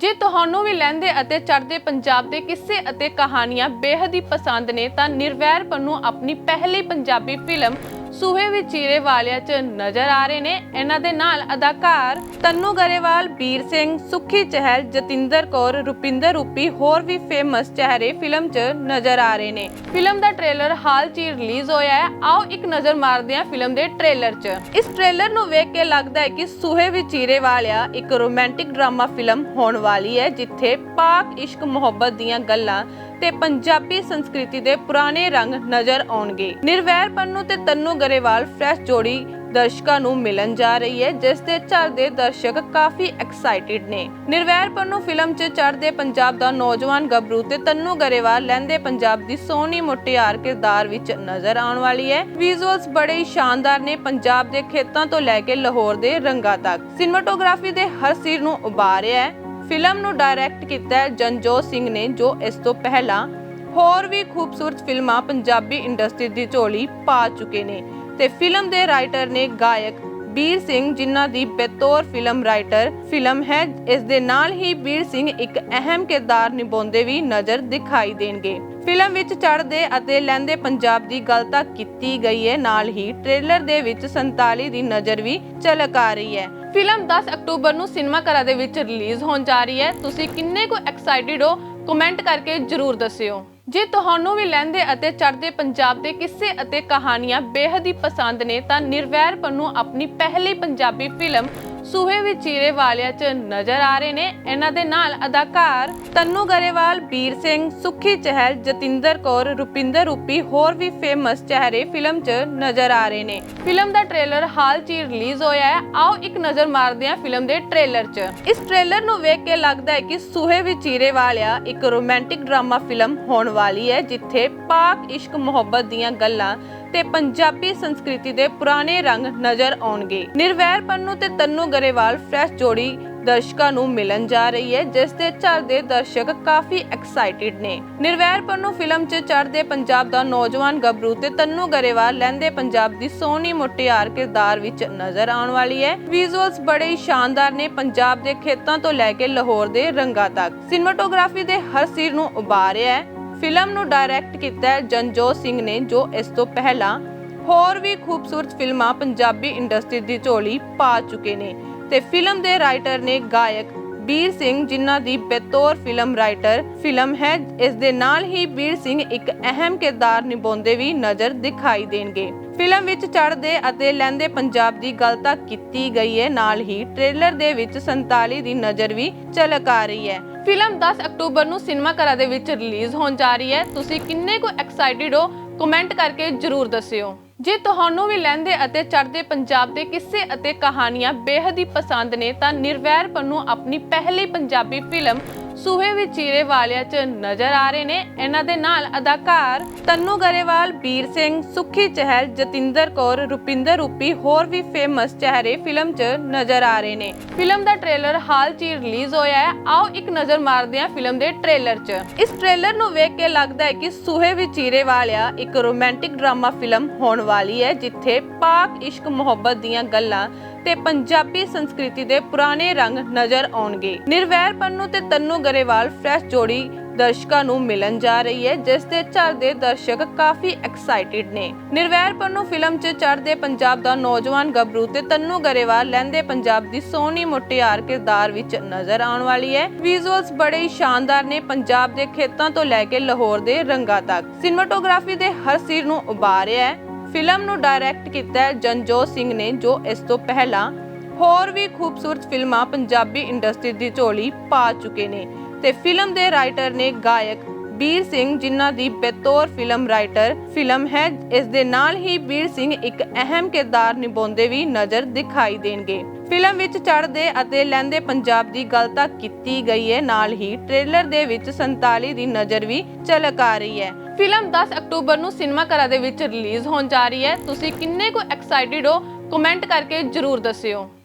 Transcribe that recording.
ਜੇ ਤੁਹਾਨੂੰ ਵੀ ਲਹਿੰਦੇ ਅਤੇ ਚੜ੍ਹਦੇ ਪੰਜਾਬ ਦੇ ਕਿੱਸੇ ਅਤੇ ਕਹਾਣੀਆਂ ਬੇਹੱਦ ਹੀ ਪਸੰਦ ਨੇ ਤਾਂ ਨਿਰਵੈਰ ਪੰਨੂ ਆਪਣੀ ਪਹਿਲੀ ਪੰਜਾਬੀ ਫਿਲਮ ਸੂਹੇ ਵਿੱਚ ਚੀਰੇ ਵਾਲਿਆਂ 'ਚ ਨਜ਼ਰ ਆ ਰਹੇ ਨੇ। ਇਹਨਾਂ ਦੇ ਨਾਲ ਅਦਾਕਾਰ ਤੰਨੂ ਗਰੇਵਾਲ ਵੀਰ ਸਿੰਘ, ਸੁਖੀ ਚਹਿਲ, ਜਤਿੰਦਰ ਕੌਰ, ਰੁਪਿੰਦਰ ਰੂਪੀ, ਹੋਰ ਵੀ ਫੇਮਸ ਚਿਹਰੇ ਫਿਲਮ 'ਚ ਨਜ਼ਰ ਆ ਰਹੇ ਨੇ। ਫਿਲਮ ਦਾ ਟ੍ਰੇਲਰ ਹਾਲ 'ਚ ਹੀ ਰਿਲੀਜ਼ ਹੋਇਆ ਹੈ। ਆਓ ਇੱਕ ਨਜ਼ਰ ਮਾਰਦੇ ਹਾਂ ਫਿਲਮ ਦੇ ਟ੍ਰੇਲਰ 'ਚ। ਇਸ ਟ੍ਰੇਲਰ ਨੂੰ ਵੇਖ ਕੇ ਲੱਗਦਾ ਹੈ ਕਿ ਸੂਹੇ ਵਿੱਚ ਚੀਰੇ ਵਾਲਿਆ ਇੱਕ ਰੋਮਾਂਟਿਕ ਡਰਾਮਾ ਫਿਲਮ ਹੋਣ ਵਾਲੀ ਹੈ, ਜਿੱਥੇ ਪਾਕ ਇਸ਼ਕ ਮੁਹੱਬਤ ਦੀਆਂ ਗੱਲਾਂ ਤੇ ਪੰਜਾਬੀ ਸੰਸਕ੍ਰਿਤੀ ਦੇ ਪੁਰਾਣੇ ਰੰਗ ਨਜ਼ਰ ਆਉਣਗੇ। ਨਿਰਵੈਰ ਪੰਨੂ ਤੇ ਤੰਨੂ ਗਰੇਵਾਲ ਫਰੈਸ਼ ਜੋੜੀ ਦਰਸ਼ਕਾਂ ਨੂੰ ਮਿਲਣ ਜਾ ਰਹੀ ਹੈ, ਜਿਸ ਦੇ ਚੱਲਦੇ ਦਰਸ਼ਕ ਕਾਫੀ ਐਕਸਾਈਟਿਡ ਨੇ। ਨਿਰਵੈਰ ਪੰਨੂ ਫਿਲਮ 'ਚ ਚੜ੍ਹਦੇ ਪੰਜਾਬ ਦਾ ਨੌਜਵਾਨ ਗੱਭਰੂ ਤੇ ਤੰਨੂ ਗਰੇਵਾਲ ਲਹਿੰਦੇ ਪੰਜਾਬ ਦੀ ਸੋਹਣੀ ਮੁਟਿਆਰ ਕਿਰਦਾਰ ਵਿੱਚ ਨਜ਼ਰ ਆਉਣ ਵਾਲੀ ਹੈ। ਵਿਜ਼ੂਅਲਸ ਬੜੇ ਹੀ ਸ਼ਾਨਦਾਰ ਨੇ, ਪੰਜਾਬ ਦੇ ਖੇਤਾਂ ਤੋਂ ਲੈ ਕੇ ਲਾਹੌਰ ਦੇ ਰੰਗਾਂ ਤੱਕ। ਸਿਨੇਮਾਟੋਗ੍ਰਾਫੀ ਦੇ ਹਰ ਸਿਰ ਨੂੰ ਉਭਾਰਿਆ ਹੈ। ਫਿਲਮ ਨੂੰ ਡਾਇਰੈਕਟ ਕੀਤਾ ਜਨਜੋਤ ਸਿੰਘ ਨੇ, ਜੋ ਇਸ ਤੋਂ ਪਹਿਲਾਂ ਹੋਰ ਵੀ ਖੂਬਸੂਰਤ ਫਿਲਮਾਂ ਪੰਜਾਬੀ ਇੰਡਸਟਰੀ ਦੀ ਝੋਲੀ ਪਾ ਚੁੱਕੇ ਨੇ। ਤੇ ਫਿਲਮ ਦੇ ਰਾਈਟਰ ਨੇ ਗਾਇਕ ਵੀਰ ਸਿੰਘ, ਜਿਨ੍ਹਾਂ ਦੀ ਬਤੌਰ ਫਿਲਮ ਰਾਈਟਰ ਫਿਲਮ ਹੈ, ਇਸ ਦੇ ਨਾਲ ਹੀ ਵੀਰ ਸਿੰਘ ਇੱਕ ਅਹਿਮ ਕਿਰਦਾਰ ਨਿਭਾਉਂਦੇ ਵੀ ਨਜ਼ਰ ਦਿਖਾਈ ਦੇਣਗੇ। ਫਿਲਮ ਵਿੱਚ ਚੜ੍ਹਦੇ ਅਤੇ ਲਹਿੰਦੇ ਪੰਜਾਬ ਦੀ ਗੱਲ ਤਾਂ ਕੀਤੀ ਗਈ ਹੈ, ਨਾਲ ਹੀ ਟ੍ਰੇਲਰ ਦੇ ਵਿੱਚ 47 ਦੀ ਨਜ਼ਰ ਵੀ ਝਲਕ ਆ ਰਹੀ ਹੈ। ਫਿਲਮ 10 ਅਕਤੂਬਰ ਨੂੰ ਸਿਨੇਮਾ ਘਰਾਂ ਦੇ ਵਿੱਚ ਰਿਲੀਜ਼ ਹੋਣ ਜਾ ਰਹੀ ਹੈ। ਤੁਸੀਂ ਕਿੰਨੇ ਕੁ ਐਕਸਾਈਟਿਡ ਹੋ? ਕਮੈਂਟ ਕਰਕੇ ਜਰੂਰ ਦੱਸਿਓ। ਜੇ ਤੁਹਾਨੂੰ ਵੀ ਲਹਿੰਦੇ ਅਤੇ ਚੜ੍ਹਦੇ ਪੰਜਾਬ ਦੇ ਕਿੱਸੇ ਅਤੇ ਕਹਾਣੀਆਂ ਬੇਹੱਦ ਹੀ ਪਸੰਦ ਨੇ, ਤਾਂ ਨਿਰਵੈਰ ਪੰਨੂ ਆਪਣੀ ਪਹਿਲੀ ਪੰਜਾਬੀ ਫਿਲਮ ਸੂਹੇ ਵਿੱਚ ਚੀਰੇ ਵਾਲਿਆਂ 'ਚ ਨਜ਼ਰ ਆ ਰਹੇ ਨੇ। ਇਹਨਾਂ ਦੇ ਨਾਲ ਅਦਾਕਾਰ ਤੰਨੂ ਗਰੇਵਾਲ ਵੀਰ ਸਿੰਘ, ਸੁਖੀ ਚਹਿਲ, ਜਤਿੰਦਰ ਕੌਰ, ਰੁਪਿੰਦਰ ਰੂਪੀ, ਹੋਰ ਵੀ ਫੇਮਸ ਚਿਹਰੇ ਫਿਲਮ 'ਚ ਨਜ਼ਰ ਆ ਰਹੇ ਨੇ। ਫਿਲਮ ਦਾ ਟ੍ਰੇਲਰ ਹਾਲ 'ਚ ਹੀ ਰਿਲੀਜ਼ ਹੋਇਆ ਹੈ। ਆਓ ਇੱਕ ਨਜ਼ਰ ਮਾਰਦੇ ਹਾਂ ਫਿਲਮ ਦੇ ਟ੍ਰੇਲਰ 'ਚ। ਇਸ ਟ੍ਰੇਲਰ ਨੂੰ ਵੇਖ ਕੇ ਲੱਗਦਾ ਹੈ ਕਿ ਸੂਹੇ ਵਿੱਚ ਚੀਰੇ ਵਾਲਿਆ ਇੱਕ ਰੋਮਾਂਟਿਕ ਡਰਾਮਾ ਫਿਲਮ ਹੋਣ ਵਾਲੀ ਹੈ, ਜਿੱਥੇ ਪਾਕ ਇਸ਼ਕ ਮੁਹੱਬਤ ਦੀਆਂ ਗੱਲਾਂ ਤੇ ਪੰਜਾਬੀ ਸੰਸਕ੍ਰਿਤੀ ਦੇ ਪੁਰਾਣੇ ਰੰਗ ਨਜ਼ਰ ਆਉਣਗੇ। ਨਿਰਵੈਰ ਪੰਨੂ ਤੇ ਤੰਨੂ ਗਰੇਵਾਲ ਫਰੈਸ਼ ਜੋੜੀ ਦਰਸ਼ਕਾਂ ਨੂੰ ਮਿਲਣ ਜਾ ਰਹੀ ਹੈ, ਜਿਸ ਦੇ ਚੱਲਦੇ ਦਰਸ਼ਕ ਕਾਫੀ ਐਕਸਾਈਟਿਡ ਨੇ। ਨਿਰਵੈਰ ਪੰਨੂ ਫਿਲਮ 'ਚ ਚੜ੍ਹਦੇ ਪੰਜਾਬ ਦਾ ਨੌਜਵਾਨ ਗੱਭਰੂ ਤੇ ਤੰਨੂ ਗਰੇਵਾਲ ਲਹਿੰਦੇ ਪੰਜਾਬ ਦੀ ਸੋਹਣੀ ਮੁਟਿਆਰ ਕਿਰਦਾਰ ਵਿੱਚ ਨਜ਼ਰ ਆਉਣ ਵਾਲੀ ਹੈ। ਵਿਜ਼ੂਅਲਸ ਬੜੇ ਹੀ ਸ਼ਾਨਦਾਰ ਨੇ, ਪੰਜਾਬ ਦੇ ਖੇਤਾਂ ਤੋਂ ਲੈ ਕੇ ਲਾਹੌਰ ਦੇ ਰੰਗਾਂ ਤੱਕ। ਸਿਨੇਮਾਟੋਗ੍ਰਾਫੀ ਦੇ ਹਰ ਸਿਰ ਨੂੰ ਉਭਾਰਿਆ ਹੈ। ਫਿਲਮ ਨੂੰ ਡਾਇਰੈਕਟ ਕੀਤਾ ਹੈ ਜਨਜੋਤ ਸਿੰਘ ਨੇ, ਜੋ ਇਸ ਤੋਂ ਪਹਿਲਾਂ ਹੋਰ ਵੀ ਖੂਬਸੂਰਤ ਫਿਲਮਾਂ ਪੰਜਾਬੀ ਇੰਡਸਟਰੀ ਦੀ ਝੋਲੀ ਪਾ ਚੁੱਕੇ ਨੇ। ਤੇ ਫਿਲਮ ਦੇ ਰਾਈਟਰ ਨੇ ਗਾਇਕ ਵੀਰ ਸਿੰਘ, ਜਿਨ੍ਹਾਂ ਦੀ ਬਤੌਰ ਫਿਲਮ ਰਾਈਟਰ ਫਿਲਮ ਹੈ, ਇਸ ਦੇ ਨਾਲ ਹੀ ਵੀਰ ਸਿੰਘ ਇੱਕ ਅਹਿਮ ਕਿਰਦਾਰ ਨਿਭਾਉਂਦੇ ਵੀ ਨਜ਼ਰ ਦਿਖਾਈ ਦੇਣਗੇ। ਫਿਲਮ ਵਿੱਚ ਚੜ੍ਹਦੇ ਅਤੇ ਲਹਿੰਦੇ ਪੰਜਾਬ ਦੀ ਗੱਲ ਤਾਂ ਕੀਤੀ ਗਈ ਹੈ, ਨਾਲ ਹੀ ਟ੍ਰੇਲਰ ਦੇ ਵਿੱਚ 47 ਦੀ ਨਜ਼ਰ ਵੀ ਝਲਕ ਆ ਰਹੀ ਹੈ। ਫਿਲਮ 10 ਅਕਤੂਬਰ ਨੂੰ ਸਿਨੇਮਾ ਘਰਾਂ ਦੇ ਵਿੱਚ ਰਿਲੀਜ਼ ਹੋਣ ਜਾ ਰਹੀ ਹੈ। ਤੁਸੀਂ ਕਿੰਨੇ ਕੁ ਐਕਸਾਈਟਿਡ ਹੋ? ਕਮੈਂਟ ਕਰਕੇ ਜਰੂਰ ਦੱਸਿਓ। ਜੇ ਤੁਹਾਨੂੰ ਵੀ ਲਹਿੰਦੇ ਅਤੇ ਚੜ੍ਹਦੇ ਪੰਜਾਬ ਦੇ ਕਿੱਸੇ ਅਤੇ ਕਹਾਣੀਆਂ ਬੇਹੱਦ ਹੀ ਪਸੰਦ ਨੇ, ਤਾਂ ਨਿਰਵੈਰ ਪੰਨੂ ਆਪਣੀ ਪਹਿਲੀ ਪੰਜਾਬੀ ਫਿਲਮ ਸੂਹੇ ਵਿੱਚ ਚੀਰੇ ਵਾਲਿਆਂ 'ਚ ਨਜ਼ਰ ਆ ਰਹੇ ਨੇ। ਇਹਨਾਂ ਦੇ ਨਾਲ ਅਦਾਕਾਰ ਤੰਨੂ ਗਰੇਵਾਲ ਵੀਰ ਸਿੰਘ, ਸੁਖੀ ਚਹਿਲ, ਜਤਿੰਦਰ ਕੌਰ, ਰੁਪਿੰਦਰ ਰੂਪੀ, ਹੋਰ ਵੀ ਫੇਮਸ ਚਿਹਰੇ ਫਿਲਮ 'ਚ ਨਜ਼ਰ ਆ ਰਹੇ ਨੇ। ਫਿਲਮ ਦਾ ਟ੍ਰੇਲਰ ਹਾਲ 'ਚ ਹੀ ਰਿਲੀਜ਼ ਹੋਇਆ ਹੈ। ਆਓ ਇੱਕ ਨਜ਼ਰ ਮਾਰਦੇ ਹਾਂ ਫਿਲਮ ਦੇ ਟ੍ਰੇਲਰ 'ਚ। ਇਸ ਟ੍ਰੇਲਰ ਨੂੰ ਵੇਖ ਕੇ ਲੱਗਦਾ ਹੈ ਕਿ ਸੂਹੇ ਵਿੱਚ ਚੀਰੇ ਵਾਲਿਆ ਇੱਕ ਰੋਮਾਂਟਿਕ ਡਰਾਮਾ ਫਿਲਮ ਹੋਣ ਵਾਲੀ ਹੈ, ਜਿੱਥੇ ਪਾਕ ਇਸ਼ਕ ਮੁਹੱਬਤ ਦੀਆਂ ਗੱਲਾਂ ਤੇ ਪੰਜਾਬੀ ਸੰਸਕ੍ਰਿਤੀ ਦੇ ਪੁਰਾਣੇ ਰੰਗ ਨਜ਼ਰ ਆਉਣਗੇ। ਨਿਰਵੈਰ ਪੰਨੂ ਤੇ ਤੰਨੂ ਗਰੇਵਾਲ ਫਰੈਸ਼ ਜੋੜੀ ਦਰਸ਼ਕਾਂ ਨੂੰ ਮਿਲਣ ਜਾ ਰਹੀ ਹੈ, ਜਿਸ ਦੇ ਚੱਲਦੇ ਦਰਸ਼ਕ ਕਾਫੀ ਐਕਸਾਈਟਿਡ ਨੇ। ਨਿਰਵੈਰ ਪੰਨੂ ਫਿਲਮ 'ਚ ਚੜ੍ਹਦੇ ਪੰਜਾਬ ਦਾ ਨੌਜਵਾਨ ਗੱਭਰੂ ਤੇ ਤੰਨੂ ਗਰੇਵਾਲ ਲਹਿੰਦੇ ਪੰਜਾਬ ਦੀ ਸੋਹਣੀ ਮੁਟਿਆਰ ਕਿਰਦਾਰ ਵਿੱਚ ਨਜ਼ਰ ਆਉਣ ਵਾਲੀ ਹੈ। ਵਿਜ਼ੂਅਲਸ ਬੜੇ ਹੀ ਸ਼ਾਨਦਾਰ ਨੇ, ਪੰਜਾਬ ਦੇ ਖੇਤਾਂ ਤੋਂ ਲੈ ਕੇ ਲਾਹੌਰ ਦੇ ਰੰਗਾਂ ਤੱਕ। ਸਿਨੇਮਾਟੋਗ੍ਰਾਫੀ ਦੇ ਹਰ ਸਿਰ ਨੂੰ ਉਭਾਰਿਆ ਹੈ। ਫਿਲਮ ਨੂੰ ਡਾਇਰੈਕਟ ਕੀਤਾ ਹੈ ਜਨਜੋਤ ਸਿੰਘ ਨੇ, ਜੋ ਇਸ ਤੋਂ ਪਹਿਲਾਂ ਹੋਰ ਵੀ ਖੂਬਸੂਰਤ ਫਿਲਮਾਂ ਪੰਜਾਬੀ ਇੰਡਸਟਰੀ ਦੀ ਝੋਲੀ ਪਾ ਚੁੱਕੇ ਨੇ। ਤੇ ਫਿਲਮ ਦੇ ਰਾਈਟਰ ਨੇ ਗਾਇਕ ਵੀਰ ਸਿੰਘ, ਜਿਨ੍ਹਾਂ ਦੀ ਬਤੌਰ ਫਿਲਮ ਰਾਈਟਰ ਫਿਲਮ ਹੈ, ਇਸ ਦੇ ਨਾਲ ਹੀ ਵੀਰ ਸਿੰਘ ਇੱਕ ਅਹਿਮ ਕਿਰਦਾਰ ਨਿਭਾਉਂਦੇ ਵੀ ਨਜ਼ਰ ਦਿਖਾਈ ਦੇਣਗੇ। ਫਿਲਮ ਵਿੱਚ ਚੜ੍ਹਦੇ ਅਤੇ ਲਹਿੰਦੇ ਪੰਜਾਬ ਦੀ ਗੱਲ ਤਾਂ ਕੀਤੀ ਗਈ ਹੈ, ਨਾਲ ਹੀ ਟ੍ਰੇਲਰ ਦੇ ਵਿੱਚ 47 ਦੀ ਨਜ਼ਰ ਵੀ ਝਲਕ ਆ ਰਹੀ ਹੈ। ਫਿਲਮ 10 ਅਕਤੂਬਰ ਨੂੰ ਸਿਨੇਮਾ ਘਰਾਂ ਦੇ ਵਿੱਚ ਰਿਲੀਜ਼ ਹੋਣ ਜਾ ਰਹੀ ਹੈ। ਤੁਸੀਂ ਕਿੰਨੇ ਕੁ ਐਕਸਾਈਟਿਡ ਹੋ? ਕਮੈਂਟ ਕਰਕੇ ਜਰੂਰ ਦੱਸਿਓ।